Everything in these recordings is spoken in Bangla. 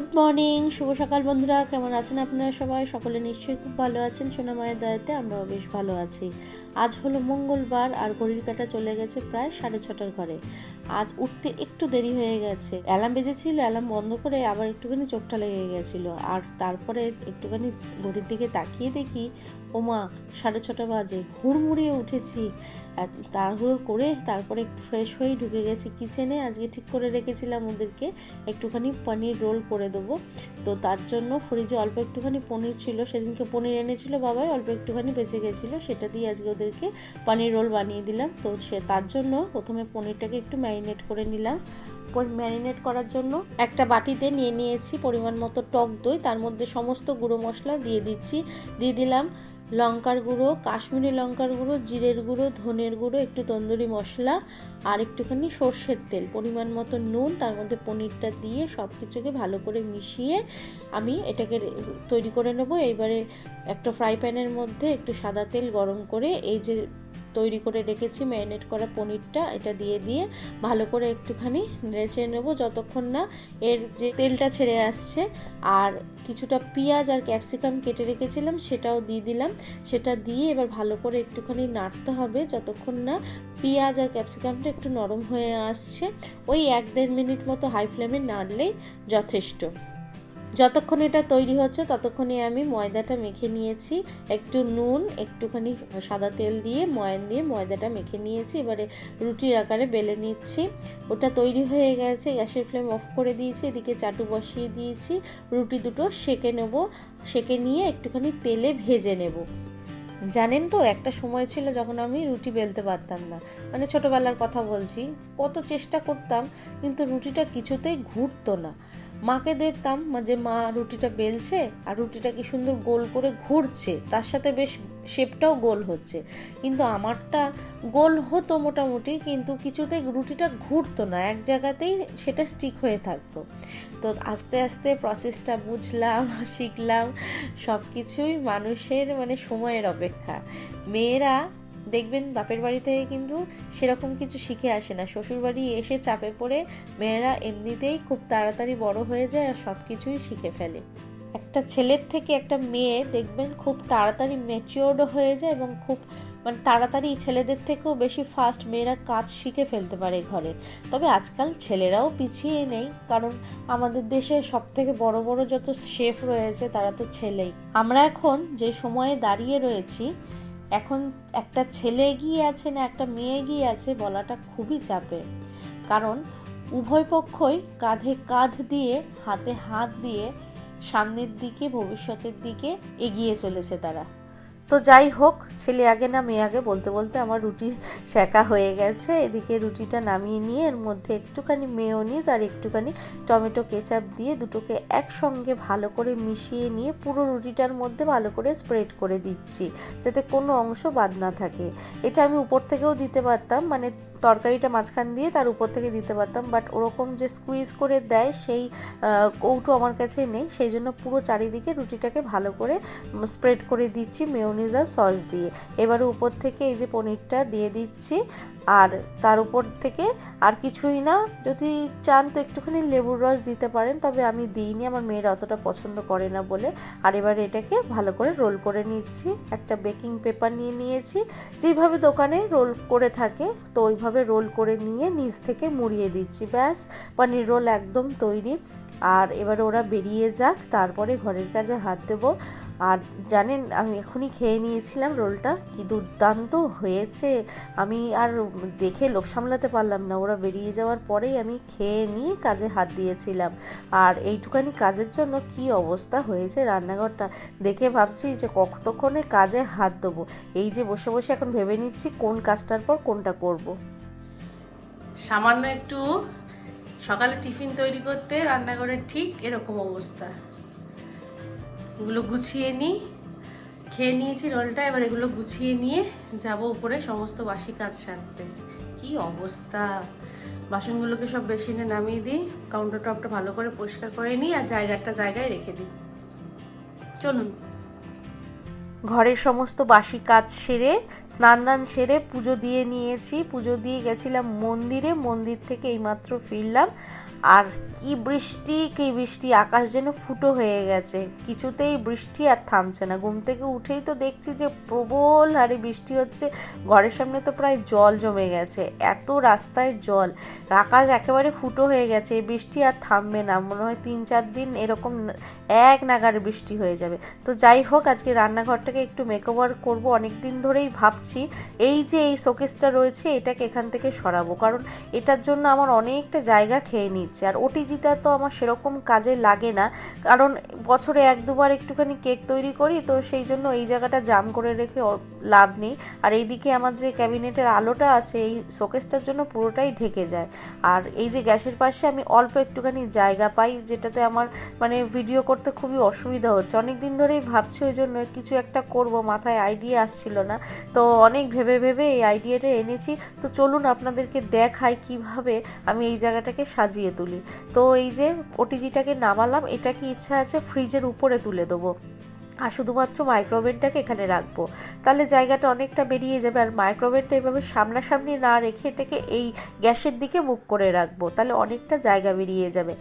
গুড মর্নিং শুভ সকাল বন্ধুরা, কেমন আছেন আপনারা সবাই? সকলে নিশ্চয়ই খুব ভালো আছেন। সোনা মায়ের দয়াতে আমরাও বেশ ভালো আছি। আজ হলো মঙ্গলবার, আর ঘড়ির কাটা চলে গেছে প্রায় সাড়ে ছটার ঘরে। আজ উঠতে একটু দেরি হয়ে গেছে। অ্যালার্ম বেজেছিল, অ্যালার্ম বন্ধ করে আবার একটুখানি চোখটা লেগে গেছিল। আর তারপরে একটুখানি ঘড়ির দিকে তাকিয়ে দেখি, ওমা, সাড়ে ছটা বাজে, হুড়মুড়িয়ে উঠেছি। তাড়াহুড়ো করে তারপরে একটু ফ্রেশ হয়েই ঢুকে গেছি। কিচেনে আজকে ঠিক করে রেখেছিলাম ওদেরকে, একটুখানি পনির রোল করে দেবো। তো তার জন্য ফ্রিজে অল্প একটুখানি পনির ছিল, সেদিনকে পনির এনেছিল বাবাই, অল্প একটুখানি বেঁচে গেছিল। সেটা দিয়ে আজকে ওদেরকে পনির রোল বানিয়ে দিলাম। তো সে তার জন্য প্রথমে পনিরটাকে একটু ম্যারিনেট করে নিলাম। ম্যারিনেট করার জন্য একটা বাটিতে নিয়ে নিয়েছি পরিমাণ মতো টক দই। তার মধ্যে সমস্ত গুঁড়ো মশলা দিয়ে দিচ্ছি। দিয়ে দিলাম লঙ্কার গুঁড়ো, কাশ্মীরি লঙ্কার গুঁড়ো, জিরের গুঁড়ো, ধনের গুঁড়ো, একটু তন্দুরি মশলা আর একটুখানি সর্ষের তেল। পরিমাণ মতো নুন, তার মধ্যে পনিরটা দিয়ে সব কিছুকে ভালো করে মিশিয়ে আমি এটাকে তৈরি করে নেব। এবারে একটা ফ্রাই প্যানের মধ্যে একটু সাদা তেল গরম করে এই যে তৈরি করে রেখেছি, ম্যারিনেট করা পনিরটা। এটা দিয়ে দিয়ে ভালো করে একটুখানি নেড়ে নেব যতক্ষণ না এর যে তেলটা ছেড়ে আসছে আর কিছুটা পেঁয়াজ আর ক্যাপসিকাম কেটে রেখেছিলাম সেটাও দিয়ে দিলাম। সেটা দিয়ে এবার ভালো করে একটুখানি নাড়তে হবে যতক্ষণ না পেঁয়াজ আর ক্যাপসিকামটা একটু নরম হয়ে আসছে। ওই এক দেড় মিনিট মতো হাই ফ্লেমে নাড়লেই যথেষ্ট। যতক্ষণ এটা তৈরি হচ্ছে, ততক্ষণে আমি ময়দাটা মেখে নিয়েছি। একটু নুন, একটুখানি সাদা তেল দিয়ে ময়ান দিয়ে ময়দাটা মেখে নিয়েছি। এবারে রুটির আকারে বেলে নিচ্ছি। ওটা তৈরি হয়ে গেছে, গ্যাসের ফ্লেম অফ করে দিয়েছি, এদিকে চাটু বসিয়ে দিয়েছি। রুটি দুটো সেঁকে নেব, সেঁকে নিয়ে একটুখানি তেলে ভেজে নেব। জানেন তো, একটা সময় ছিল যখন আমি রুটি বেলতে পারতাম না। মানে ছোটোবেলার কথা বলছি, কত চেষ্টা করতাম, কিন্তু রুটিটা কিছুতেই ঘুরতো না। মাকে দেখতাম যে মা রুটিটা বেলছে আর রুটিটা কি সুন্দর গোল করে ঘুরছে, তার সাথে বেশ শেপটাও গোল হচ্ছে। কিন্তু আমারটা গোল হতো মোটামুটি, কিন্তু কিছুতে রুটিটা ঘুরতো না, এক জায়গাতেই সেটা স্টিক হয়ে থাকতো। তো আস্তে আস্তে প্রসেসটা বুঝলাম, শিখলাম সব কিছুই মানুষের মানে সময়ের অপেক্ষা। মেয়েরা দেখবেন বাপের বাড়ি থেকে কিন্তু সেরকম কিছু শিখে আসে না। শ্বশুরবাড়ি এসে চাপে পড়ে মেয়েরা এমনিতেই খুব তাড়াতাড়ি বড় হয়ে যায় আর সব কিছুই শিখে ফেলে। একটা ছেলের থেকে একটা মেয়ে দেখবেন খুব তাড়াতাড়ি ম্যাচিওর্ড হয়ে যায় এবং খুব মানে তাড়াতাড়ি ছেলেদের থেকেও বেশি ফাস্ট মেয়েরা কাজ শিখে ফেলতে পারে ঘরে। তবে আজকাল ছেলেরাও পিছিয়ে নেই, কারণ আমাদের দেশে সব থেকে বড় বড় যত শেফ রয়েছে তারা তো ছেলেই। আমরা এখন যে সময়ে দাঁড়িয়ে রয়েছি এখন একটা ছেলে এগিয়ে আছে না একটা মেয়ে গিয়ে আছে বলাটা খুবই চাপের কারণ উভয় পক্ষই কাঁধে কাঁধ দিয়ে, হাতে হাত দিয়ে সামনের দিকে, ভবিষ্যতের দিকে এগিয়ে চলেছে তারা। তো যাই হোক, ছেলে আগে না মেয়ে আগে বলতে বলতে আমার রুটি শেখা হয়ে গেছে। এদিকে রুটিটা নামিয়ে নিয়ে এর মধ্যে একটুখানি মেয়োনিজ আর একটুখানি টমেটো কেচাপ দিয়ে দুটোকে একসঙ্গে ভালো করে মিশিয়ে নিয়ে পুরো রুটিটার মধ্যে ভালো করে স্প্রেড করে দিচ্ছি, যাতে কোনো অংশ বাদ না থাকে। এটা আমি উপর থেকেও দিতে পারতাম মানে তরকারিটা মাঝখান দিয়ে তার উপর থেকে দিতে পারতাম বাট ওরকম যে স্কুইজ করে দেয় সেই কৌটো আমার কাছে নেই, সেই জন্য পুরো চারিদিকে রুটিটাকে ভালো করে স্প্রেড করে দিচ্ছি মেয়নিজ আর সস দিয়ে। এবারে উপর থেকে এই যে পনিরটা দিয়ে দিচ্ছি, আর তার উপর থেকে আর কিছুই না, যদি চান তো একটুখানি লেবুর রস দিতে পারেন, তবে আমি দিইনি, আমার মেয়েরা অতটা পছন্দ করে না বলে। আর এবার এটাকে ভালো করে রোল করে নিচ্ছি, একটা বেকিং পেপার নিয়ে নিয়েছি যেভাবে দোকানে রোল করে থাকে, তো ওইভাবে রোল করে নিয়ে নিচ থেকে মুড়িয়ে দিচ্ছি। ব্যাস, পনির রোল একদম তৈরি। আর এবার ওরা বেরিয়ে যাক, তারপরে ঘরের কাজে হাত দেবো। আর জানেন, আমি এখনই খেয়ে নিয়েছিলাম রোলটা, কি দুর্দান্ত হয়েছে। আমি আর দেখে লোভ সামলাতে পারলাম না, ওরা বেরিয়ে যাওয়ার পরেই আমি খেয়ে নিয়ে কাজে হাত দিয়েছিলাম। আর এইটুকানি কাজের জন্য কি অবস্থা হয়েছে রান্নাঘরটা দেখে ভাবছি যে কতক্ষণে কাজে হাত দেবো। এই যে বসে বসে এখন ভেবে নিচ্ছি কোন কাজটার পর কোনটা করব। সামান্য একটু সকালে টিফিন তৈরি করতে রান্নাঘরের ঠিক এরকম অবস্থা। এগুলো গুছিয়ে নিই, খেয়ে নিয়েছি রোলটা, এবার এগুলো গুছিয়ে নিয়ে যাব উপরে সমস্ত বাসি কাজ সারতে। কি অবস্থা? বাসনগুলোকে সব বেসিনে নামিয়ে দিই কাউন্টার টপটা ভালো করে পরিষ্কার করে নিই আর জায়গাটা জায়গায় রেখে দিই। চলুন। ঘরের সমস্ত বাসি কাজ সেরে স্নান দান সেরে পুজো দিয়ে নিয়েছি। পুজো দিয়ে গেছিলাম মন্দিরে, মন্দির থেকে এইমাত্র ফিরলাম। আর কি বৃষ্টি কি বৃষ্টি, আকাশ যেন ফুটো হয়ে গেছে। কিছুতেই বৃষ্টি আর থামছে না। ঘুম থেকে উঠেই তো দেখছি যে প্রবল হারে বৃষ্টি হচ্ছে। ঘরের সামনে তো প্রায় জল জমে গেছে। এত রাস্তায় জল। আকাশ একেবারে ফুটো হয়ে গেছে। এই বৃষ্টি আর থামবে না। মনে হয় তিন চার দিন এরকম এক নাগারে বৃষ্টি হয়ে যাবে। তো যাই হোক, আজকে রান্নাঘরটাকে একটু মেকওভার করব অনেক দিন ধরেই ভাবছি এই যে এই শোকেসটা রয়েছে, এটাকে এখান থেকে সরাবো। কারণ এটার জন্য আমার অনেকটা জায়গা খেয়ে নিচ্ছে। আর ওটিজিটা তো আমার সেরকম কাজে লাগে না। কারণ বছরে এক দুবার একটুখানি কেক তৈরি করি, তো সেই জন্য এই জায়গাটা জাম করে রেখে লাভ নেই। আর এইদিকে আমার যে ক্যাবিনেটের আলোটা আছে, এই শোকেসটার জন্য পুরোটাই ঢেকে যায়। আর এই যে গ্যাসের পাশে আমি অল্প একটুখানি জায়গা পাই, যেটাতে আমার মানে ভিডিও করতে খুবই অসুবিধা হচ্ছে। অনেক দিন ধরেই ভাবছি ওই জন্য কিছু একটা করব, মাথায় আইডিয়া আসছিল না। তো অনেক ভেবে ভেবে এই আইডিয়াটা এনেছি। তো চলুন আপনাদেরকে দেখাই কীভাবে আমি এই জায়গাটাকে সাজিয়ে তুলি। তো এই যে ওটিজিটাকে নামালাম, এটা কি ইচ্ছা আছে? ফ্রিজের উপরে তুলে দেবো। আর শুধুমাত্র মাইক্রোওভেনটাকে এখানে রাখব। তাহলে জায়গাটা অনেকটা বেরিয়ে যাবে আর মাইক্রোওভেনটা এভাবে সামনাসামনি না রেখে এটাকে এই গ্যাসের দিকে মুখ করে রাখব, তাহলে অনেকটা জায়গা বেরিয়ে যাবে।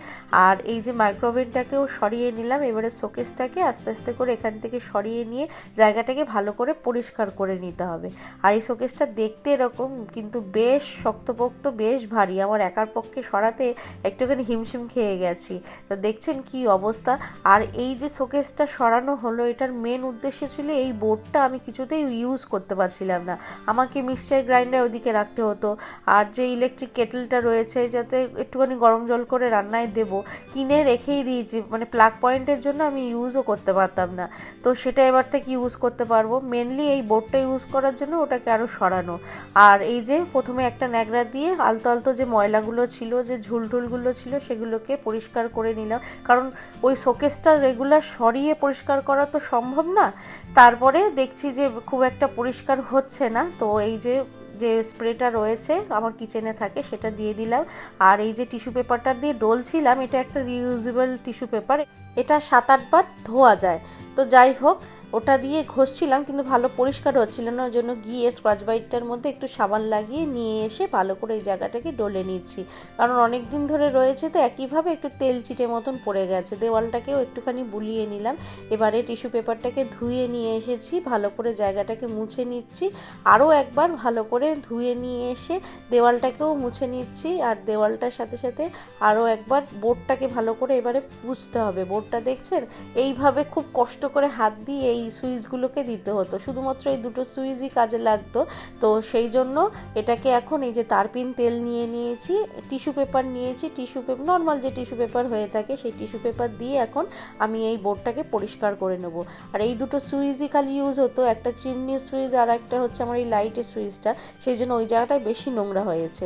আর এই যে মাইক্রোওভেনটাকেও সরিয়ে নিলাম, এবারে শোকেসটাকে আস্তে আস্তে করে এখান থেকে সরিয়ে নিয়ে জায়গাটাকে ভালো করে পরিষ্কার করে নিতে হবে। আর এই শোকেসটা দেখতে এরকম, কিন্তু বেশ শক্তপোক্ত, বেশ ভারী। আমার একার পক্ষে সরাতে একটুখানি হিমশিম খেয়ে গেছি। তো দেখছেন কি অবস্থা। আর এই যে শোকেসটা সরানো হলো এটার মেন উদ্দেশ্য ছিল এই বোর্ডটা আমি কিছুতেই ইউজ করতে পারছিলাম না। আমাকে মিক্সচার গ্রাইন্ডার ওদিকে রাখতে হতো। আর যে ইলেকট্রিক কেটেলটা রয়েছে, যাতে একটুখানি গরম জল করে রান্নায় দেবো, কিনে রেখেই দিয়েছি। মানে প্লাগ পয়েন্টের জন্য আমি ইউজও করতে পারতাম না। তো সেটা এবার থেকে ইউজ করতে পারব। মেনলি এই বোর্ডটা ইউজ করার জন্য ওটাকে আরও সরানো। আর এই যে প্রথমে একটা ন্যাকড়া দিয়ে আলতো আলতো যে ময়লাগুলো ছিল, যে ঝুলঢুলগুলো ছিল, সেগুলোকে পরিষ্কার করে নিলাম। কারণ ওই শোকেসটা রেগুলার সরিয়ে পরিষ্কার করা তো সম্ভব না। তারপরে দেখছি যে খুব একটা পরিষ্কার হচ্ছে না। তো এই যে যে স্প্রেটা রয়েছে, আমার কিচেনে থাকে, সেটা দিয়ে দিলাম। আর এই যে টিস্যু পেপারটা দিয়ে ডলছিলাম, এটা একটা রিউজেবল টিস্যু পেপার। এটা সাত আটবার ধোয়া যায়। তো যাই হোক, ওটা দিয়ে ঘষছিলাম কিন্তু ভালো পরিষ্কার হচ্ছিল না ওর জন্য গিয়ে স্ক্রাচ বাইটটার মধ্যে একটু সাবান লাগিয়ে নিয়ে এসে ভালো করে এই জায়গাটাকে ডলে নিচ্ছি। কারণ অনেক দিন ধরে রয়েছে তো একইভাবে একটু তেল চিটে মতন পড়ে গেছে। দেওয়ালটাকেও একটুখানি বুলিয়ে নিলাম। এবারে টিস্যু পেপারটাকে ধুয়ে নিয়ে এসেছি, ভালো করে জায়গাটাকে মুছে নিচ্ছি। আরও একবার ভালো করে ধুয়ে নিয়ে এসে দেওয়ালটাকেও মুছে নিচ্ছি। আর দেওয়ালটার সাথে সাথে আরও একবার বোর্ডটাকে ভালো করে এবারে পুছতে হবে। বোর্ডটা দেখছেন? এইভাবে খুব কষ্ট করে হাত দিয়ে এই সুইচগুলোকে দিতে হতো। শুধুমাত্র এই দুটো সুইচই কাজে লাগতো। তো সেই জন্য এটাকে এখন এই যে তারপিন তেল নিয়ে নিয়েছি, টিস্যু পেপার নিয়েছি, টিস্যু পেপার নর্মাল যে টিস্যু পেপার হয়ে থাকে সেই টিস্যু পেপার দিয়ে এখন আমি এই বোর্ডটাকে পরিষ্কার করে নেব। আর এই দুটো সুইচই খালি ইউজ হতো, একটা চিমনি সুইচ আর একটা হচ্ছে আমার এই লাইটের সুইচটা। সেই জন্য ওই জায়গাটায় বেশি নোংরা হয়েছে।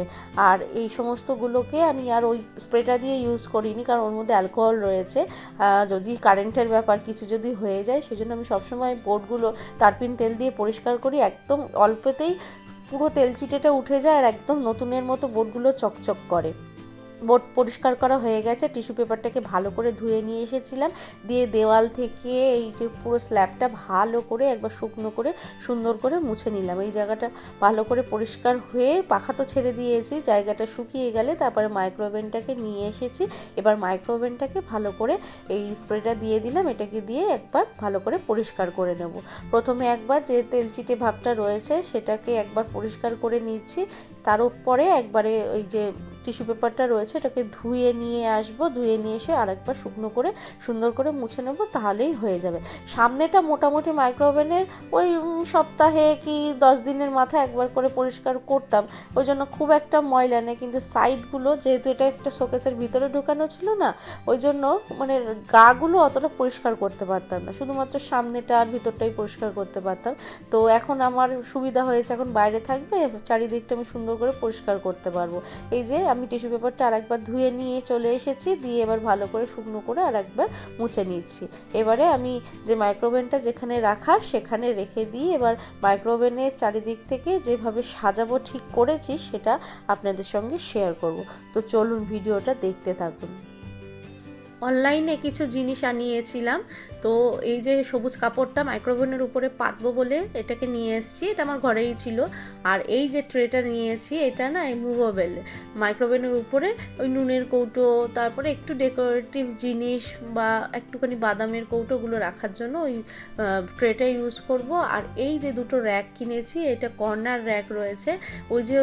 আর এই সমস্তগুলোকে আমি আর ওই স্প্রেটা দিয়ে ইউজ করিনি, কারণ ওর মধ্যে অ্যালকোহল রয়েছে। যদি কারেন্টের ব্যাপার কিছু যদি হয়ে যায়, সেজন্য আমি সবসময় বোর্ডগুলো তারপিন তেল দিয়ে পরিষ্কার করি। একদম অল্পতেই পুরো তেল চিটেটা উঠে যায় আর একদম নতুনের মতো বোর্ডগুলো চকচক করে। বোর্ড পরিষ্কার করা হয়ে গেছে। টিস্যু পেপারটাকে ভালো করে ধুয়ে নিয়ে এসেছিলাম। দিয়ে দেওয়াল থেকে এই যে পুরো স্ল্যাবটা ভালো করে একবার শুকনো করে সুন্দর করে মুছে নিলাম। এই জায়গাটা ভালো করে পরিষ্কার হয়ে পাখা তো ছেড়ে দিয়েছি, জায়গাটা শুকিয়ে গেলে তারপরে মাইক্রোওভেনটাকে নিয়ে এসেছি। এবার মাইক্রোওভেনটাকে ভালো করে এই স্প্রেটা দিয়ে দিলাম। এটাকে দিয়ে একবার ভালো করে পরিষ্কার করে নেব। প্রথমে একবার যে তেলচিটে ভাবটা রয়েছে, সেটাকে একবার পরিষ্কার করে নিচ্ছি। তার উপরে একবারে ওই যে টিস্যু পেপারটা রয়েছে, এটাকে ধুয়ে নিয়ে আসব, ধুয়ে নিয়ে এসে আরেকবার শুকনো করে, সুন্দর করে মুছে নেব, তাহলেই হয়ে যাবে। সামনেটা মোটামুটি মাইক্রোওভেনের ওই সপ্তাহে কি দশ দিনের মাথায় একবার করে পরিষ্কার করতাম। ওই জন্য খুব একটা ময়লা নেই, কিন্তু সাইডগুলো যেহেতু এটা একটা শোকেসের ভিতরে ঢোকানো ছিল না, ওই জন্য মানে গাগুলো অতটা পরিষ্কার করতে পারতাম না। শুধুমাত্র সামনেটা আর ভিতরটাই পরিষ্কার করতে পারতাম। তো এখন আমার সুবিধা হয়েছে, এখন বাইরে থাকবে, চারিদিকটা আমি সুন্দর করে পরিষ্কার করতে পারব। এই যে আমি টিস্যু পেপারটা আরেকবার ধুয়ে নিয়ে চলে এসেছি, দিয়ে এবার ভালো করে শুকনো করে আরেকবার মুছে নিচ্ছি। এবারে আমি যে মাইক্রোওভেনটা যেখানে রাখার সেখানে রেখে দিই এবার মাইক্রোওভেনের চারিদিক থেকে যেভাবে সাজাবো ঠিক করেছি সেটা আপনাদের সঙ্গে শেয়ার করব। তো চলুন ভিডিওটা দেখতে থাকুন। অনলাইনে কিছু জিনিস আনিয়েছিলাম। তো এই যে সবুজ কাপড়টা মাইক্রোওভেনের উপরে পাতবো বলে এটাকে নিয়ে এসেছি, এটা আমার ঘরেই ছিল। আর এই যে ট্রেটা নিয়েছি, এটা না এই মুভেবল মাইক্রোওভেনের উপরে, ওই নুনের কৌটো, তারপরে একটু ডেকোরেটিভ জিনিস বা একটুখানি বাদামের কৌটোগুলো রাখার জন্য ওই ট্রেটা ইউজ করব। আর এই যে দুটো র্যাক কিনেছি, এটা কর্নার র্যাক রয়েছে। ওই যে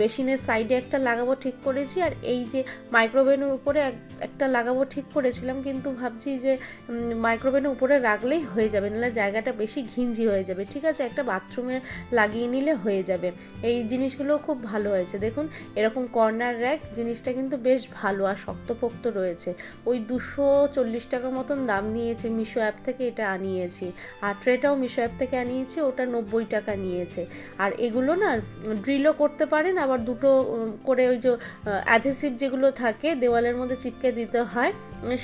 বেসিনের সাইডে একটা লাগাবো ঠিক করেছি, আর এই যে মাইক্রোওভেনের উপরে একটা লাগাবো ঠিক করেছিলাম, কিন্তু ভাবছি যে মাইক্রোওভেনের উপরে রাখলেই হয়ে যাবে, নাহলে জায়গাটা বেশি ঘিঞ্জি হয়ে যাবে। ঠিক আছে, একটা বাথরুমে লাগিয়ে নিলে হয়ে যাবে। এই জিনিসগুলো খুব ভালো হয়েছে। দেখুন, এরকম কর্নার র্যাক জিনিসটা কিন্তু বেশ ভালো আর শক্তপোক্ত রয়েছে। ওই দুশো চল্লিশ টাকা মতন দাম নিয়েছে মিশো অ্যাপ থেকে এটা আনিয়েছি। আর ট্রেটাও মিশো অ্যাপ থেকে আনিয়েছি, ওটা নব্বই টাকা নিয়েছে। আর এগুলো না ড্রিলও করতে পারেন, আবার দুটো করে ওই যে অ্যাধেসিভ যেগুলো থাকে, দেওয়ালের মধ্যে চিপকে দিতে হয়।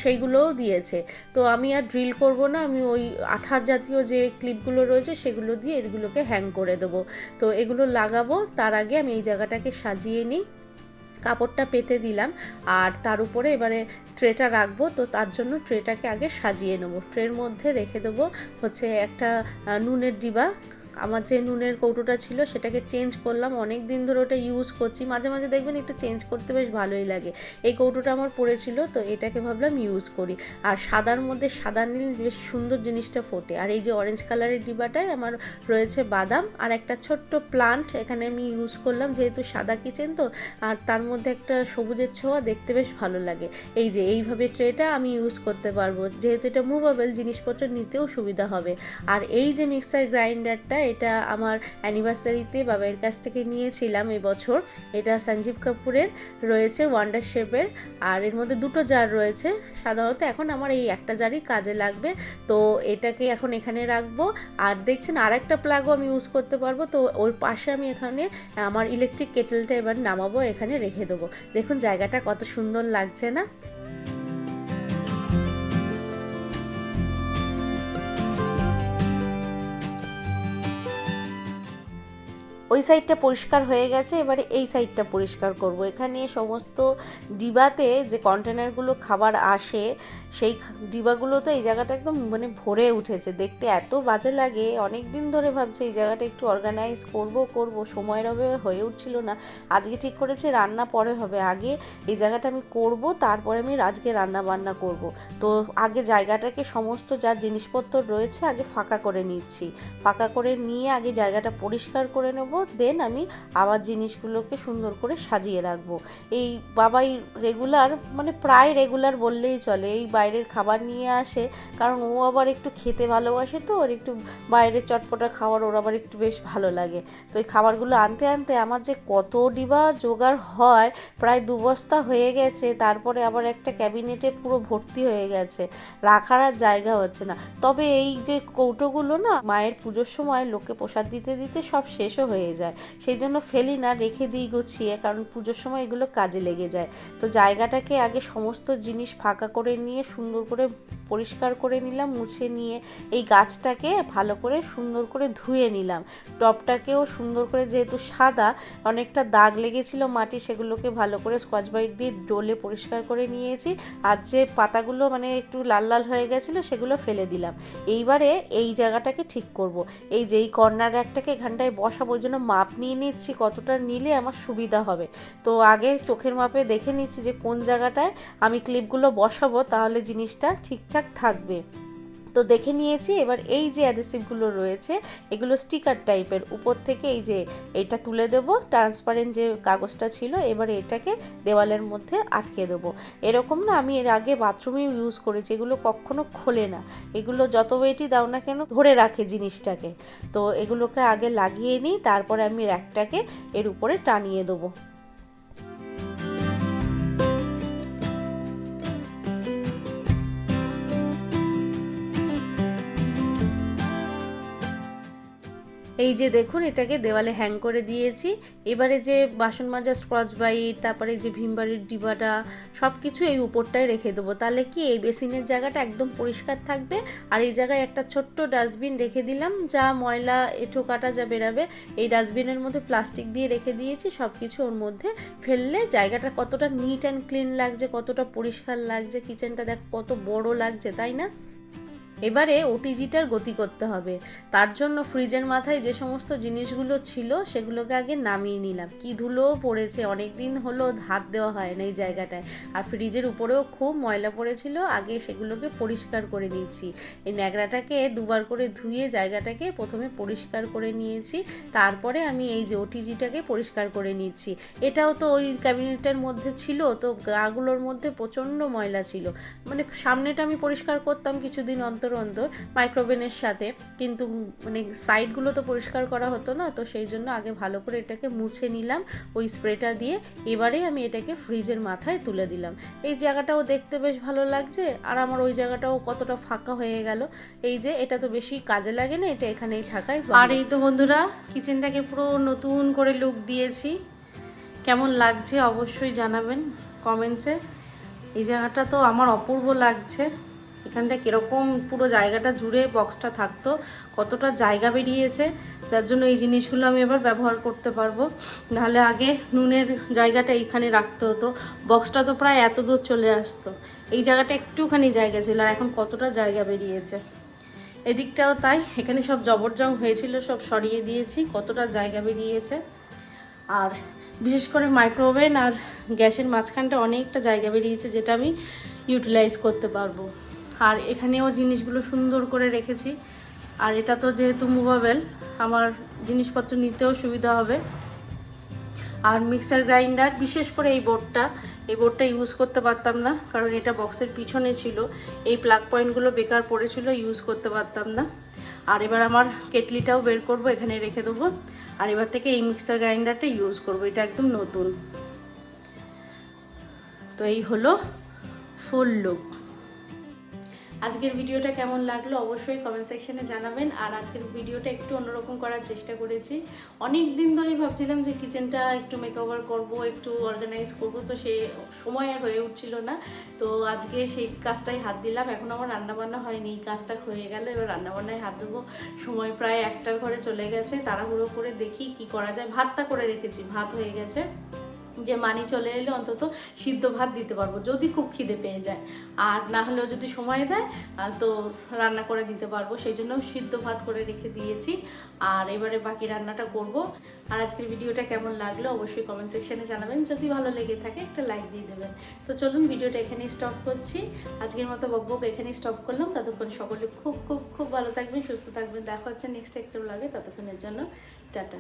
সেইগুলোও দিয়েছে। তো আমি আর ড্রিল করব না, আমি ওই আঠার জাতীয় যে ক্লিপগুলো রয়েছে সেগুলো দিয়ে এগুলোকে হ্যাং করে দেবো। তো এগুলো লাগাবো, তার আগে আমি এই জায়গাটাকে সাজিয়ে নিই। কাপড়টা পেতে দিলাম, আর তার উপরে এবারে ট্রেটা রাখব, তো তার জন্য ট্রেটাকে আগে সাজিয়ে নেব। ট্রের মধ্যে রেখে দেবো হচ্ছে একটা নুনের ডিবা আমার যে নুনের কৌটোটা ছিল সেটাকে চেঞ্জ করলাম। অনেক দিন ধরে ওটা ইউজ করছি। মাঝে মাঝে দেখবেন একটু চেঞ্জ করতে বেশ ভালোই লাগে। এই কৌটোটা আমার পড়েছিল, তো এটাকে ভাবলাম ইউজ করি। আর সাদার মধ্যে সাদা নীল বেশ সুন্দর জিনিসটা ফোটে। আর এই যে অরেঞ্জ কালারের ডিবাটায় আমার রয়েছে বাদাম। আর একটা ছোট্ট প্লান্ট এখানে আমি ইউজ করলাম, যেহেতু সাদা কিচেন তো, আর তার মধ্যে একটা সবুজের ছোঁয়া দেখতে বেশ ভালো লাগে। এই যে এইভাবে ট্রেটা আমি ইউজ করতে পারব। যেহেতু এটা মুভেবল জিনিসপত্র নিতেও সুবিধা হবে। আর এই যে মিক্সার গ্রাইন্ডারটা এটা আমার অ্যানিভার্সারিতে বাবার কাছ থেকে নিয়েছিলাম এবছর। এটা সঞ্জীব কাপুরের রয়েছে ওয়ান্ডার শেপের আর এর মধ্যে দুটো জার রয়েছে। সাধারণত এখন আমার এই একটা জারই কাজে লাগবে। তো এটাকে এখন এখানে রাখব। আর দেখছেন আর একটা প্লাগও আমি ইউজ করতে পারব। তো ওর পাশে আমি এখানে আমার ইলেকট্রিক কেটেলটা এবার নামাবো। এখানে রেখে দেবো। দেখুন জায়গাটা কত সুন্দর লাগছে না? ওই সাইডটা পরিষ্কার হয়ে গেছে, এবারে এই সাইডটা পরিষ্কার করব। এখানে সমস্ত ডিবাতে যে কন্টেনারগুলো খাবার আসে, সেই ডিবাগুলোতে এই জায়গাটা একদম মানে ভরে উঠেছে। দেখতে এত বাজে লাগে অনেক দিন ধরে ভাবছি এই জায়গাটা একটু অর্গানাইজ করব করব। সময়ের অভাবে হয়ে উঠছিল না। আজকে ঠিক করেছে, রান্না পরে হবে। আগে এই জায়গাটা আমি করব, তারপরে আমি আজকে রান্না বান্না করব। তো আগে জায়গাটাকে সমস্ত যা জিনিসপত্র রয়েছে, আগে ফাঁকা করে নিচ্ছি। ফাঁকা করে নিয়ে আগে জায়গাটা পরিষ্কার করে নেব দেন আমি আবার জিনিসগুলোকে সুন্দর করে সাজিয়ে রাখব। এই বাবাই রেগুলার মানে প্রায় রেগুলার বললেই চলে। এই বাইরের খাবার নিয়ে আসে, কারণ ও আবার একটু খেতে ভালোবাসে তো ওর একটু বাইরের চটপটা খাবার ওর আবার একটু বেশ ভালো লাগে। তো এই খাবারগুলো আনতে আনতে আমার যে কত ডিবা জোগাড় হয়, প্রায় দু বস্তা হয়ে গেছে। তারপরে আবার একটা ক্যাবিনেটে পুরো ভর্তি হয়ে গেছে। রাখার আর জায়গা হচ্ছে না। তবে এই যে কৌটোগুলো না, মায়ের পুজোর সময় লোককে প্রসাদ দিতে দিতে সব শেষও হয়ে যায়। সেই জন্য ফেলি না, রেখে দিই গুছিয়ে, কারণ পুজোর সময় এগুলো কাজে লেগে যায়। তো জায়গাটাকে আগে সমস্ত জিনিস ফাঁকা করে নিয়ে, সুন্দর করে পরিষ্কার করে নিলাম, মুছে নিয়ে এই গাছটাকে ভালো করে সুন্দর করে ধুয়ে নিলাম। টপটাকেও সুন্দর করে যেহেতু সাদা, অনেকটা দাগ লেগেছিল মাটি, সেগুলোকে ভালো করে স্কচ বাইট দিয়ে ডোলে পরিষ্কার করে নিয়েছি। আর যে পাতাগুলো মানে একটু লাল লাল হয়ে গেছিল, সেগুলো ফেলে দিলাম। এইবারে এই জায়গাটাকে ঠিক করব। এই যে এই কর্নার একটাকে এখানটায় বসাবো, ওই জন্য মাপ নিয়ে নিচ্ছি, কতটা নিলে আমার সুবিধা হবে। তো আগে চোখের মাপে দেখে নিচ্ছি যে কোন জায়গাটায় আমি ক্লিপগুলো বসাবো, তাহলে জিনিসটা ঠিকঠাক থাকবে। তো দেখে নিয়েছি, এবার এই যে অ্যাডেসিভগুলো রয়েছে, এগুলো স্টিকার টাইপের উপর থেকে এই যে এটা তুলে দেবো ট্রান্সপারেন্ট যে কাগজটা ছিল, এবার এটাকে দেওয়ালের মধ্যে আটকে দেবো। এরকম না, আমি এর আগে বাথরুমেও ইউজ করেছি, এগুলো কখনো খোলে না। এগুলো যত ওয়েটই দাও না কেন, ধরে রাখে জিনিসটাকে। তো এগুলোকে আগে লাগিয়ে নিই, তারপরে আমি র্যাকটাকে এর উপরে টানিয়ে দেবো। এই যে দেখুন, এটাকে দেওয়ালে হ্যাং করে দিয়েছি। এবারে যে বাসন মাজা স্ক্রচ বাইট তারপরে যে ভীমবাড়ির ডিবাটা সব কিছু এই উপরটায় রেখে দেবো। তাহলে কি এই বেসিনের জায়গাটা একদম পরিষ্কার থাকবে? আর এই জায়গায় একটা ছোট্ট ডাস্টবিন রেখে দিলাম, যা ময়লা এঁঠো কাটা যা বেরাবে, এই ডাস্টবিনের মধ্যে প্লাস্টিক দিয়ে রেখে দিয়েছি। সব কিছু ওর মধ্যে ফেললে জায়গাটা কতটা নিট অ্যান্ড ক্লিন লাগছে, কতটা পরিষ্কার লাগছে কিচেনটা দেখ কত বড় লাগছে, তাই না? এবারে ওটিজিটার গতি করতে হবে। তার জন্য ফ্রিজের মাথায় যে সমস্ত জিনিসগুলো ছিল সেগুলোকে আগে নামিয়ে নিলাম। কি ধুলোও পড়েছে? অনেক দিন হলো হাত দেওয়া হয় না এই জায়গাটায়। আর ফ্রিজের উপরেও খুব ময়লা পড়েছিল, আগে সেগুলোকে পরিষ্কার করে নিয়েছি। এই ন্যাকড়াটাকে দুবার করে ধুয়ে জায়গাটাকে প্রথমে পরিষ্কার করে নিয়েছি। তারপরে আমি এই যে ওটিজিটাকে পরিষ্কার করে নিচ্ছি। এটাও তো ওই ক্যাবিনেটের মধ্যে ছিল, তো গাগুলোর মধ্যে প্রচণ্ড ময়লা ছিল। মানে সামনেটা আমি পরিষ্কার করতাম কিছুদিন অন্তর অন্তর অন্তর মাইক্রোওভেনের সাথে। কিন্তু মানে সাইডগুলো তো পরিষ্কার করা হতো না, তো সেই জন্য আগে ভালো করে এটাকে মুছে নিলাম, ওই স্প্রেটা দিয়ে। এবারে আমি এটাকে ফ্রিজের মাথায় তুলে দিলাম। এই জায়গাটাও দেখতে বেশ ভালো লাগছে, আর আমার ওই জায়গাটাও কতটা ফাঁকা হয়ে গেল। এই যে, এটা তো বেশি কাজে লাগে না, এটা এখানেই থাকায় আর এই তো বন্ধুরা কিচেনটাকে পুরো নতুন করে লুক দিয়েছি। কেমন লাগছে অবশ্যই জানাবেন কমেন্টসে এই জায়গাটা তো আমার অপূর্ব লাগছে। এখানটা কীরকম পুরো জায়গাটা জুড়ে বক্সটা থাকতো, কতটা জায়গা বেরিয়েছে যার জন্য এই জিনিসগুলো আমি এবার ব্যবহার করতে পারব। নাহলে আগে নুনের জায়গাটা এইখানে রাখতে হতো। বক্সটা তো প্রায় এত দূর চলে আসতো। এই জায়গাটা একটুখানি জায়গা ছিল, আর এখন কতটা জায়গা বেরিয়েছে। এদিকটাও তাই, এখানে সব জবরজং হয়েছিল, সব সরিয়ে দিয়েছি, কতটা জায়গা বেরিয়েছে। আর বিশেষ করে মাইক্রোওভেন আর গ্যাসের মাঝখানটা অনেকটা জায়গা বেরিয়েছে, যেটা আমি ইউটিলাইজ করতে পারব। আর এখানেও জিনিসগুলো সুন্দর করে রেখেছি। আর এটা তো যেহেতু মুভাবেল আমার জিনিসপত্র নিতেও সুবিধা হবে। আর মিক্সার গ্রাইন্ডার বিশেষ করে এই বোর্ডটা এই বোর্ডটা ইউজ করতে পারতাম না, কারণ এটা বক্সের পিছনে ছিল। এই প্লাগ পয়েন্টগুলো বেকার পড়েছিল ইউজ করতে পারতাম না। আর এবার আমার কেটলিটাও বের করব, এখানে রেখে দেবো। আর এবার থেকে এই মিক্সার গ্রাইন্ডারটা ইউজ করব, এটা একদম নতুন। তো এই হলো ফুল লুক আজকের ভিডিওটা কেমন লাগল অবশ্যই কমেন্ট সেকশনে জানাবেন। আর আজকের ভিডিওটা একটু অন্যরকম করার চেষ্টা করেছি। অনেক দিন ধরেই ভাবছিলাম যে কিচেনটা একটু মেকওভার করব, একটু অর্গানাইজ করব, তো সে সময় আর হয়ে উঠছিল না। তো আজকে সেই কাজটাই হাত দিলাম। এখন আমার রান্নাবান্না হয়নি, এই কাজটা হয়ে গেল। এবার রান্নাবান্নায় হাত দেবো। সময় প্রায় একটার ঘরে চলে গেছে। তাড়াহুড়ো করে দেখি কি করা যায়। ভাতটা করে রেখেছি, ভাত হয়ে গেছে। যে মানি চলে এলে অন্তত সিদ্ধ ভাত দিতে পারব, যদি খুব খিদে পেয়ে যায়। আর না হলেও যদি সময় দেয় তো রান্না করে দিতে পারব। সেই জন্য সিদ্ধ ভাত করে রেখে দিয়েছি। আর এবারে বাকি রান্নাটা করব। আর আজকের ভিডিওটা কেমন লাগল অবশ্যই কমেন্ট সেকশানে জানাবেন। যদি ভালো লেগে থাকে, একটা লাইক দিয়ে দেবেন। তো চলুন ভিডিওটা এখানেই স্টপ করছি। আজকের মতো বকবক এখানেই স্টপ করলাম। ততক্ষণ সকলে খুব খুব খুব ভালো থাকবেন, সুস্থ থাকবেন। দেখা হচ্ছে নেক্সট একটা লাগে ততক্ষণের জন্য, টাটা।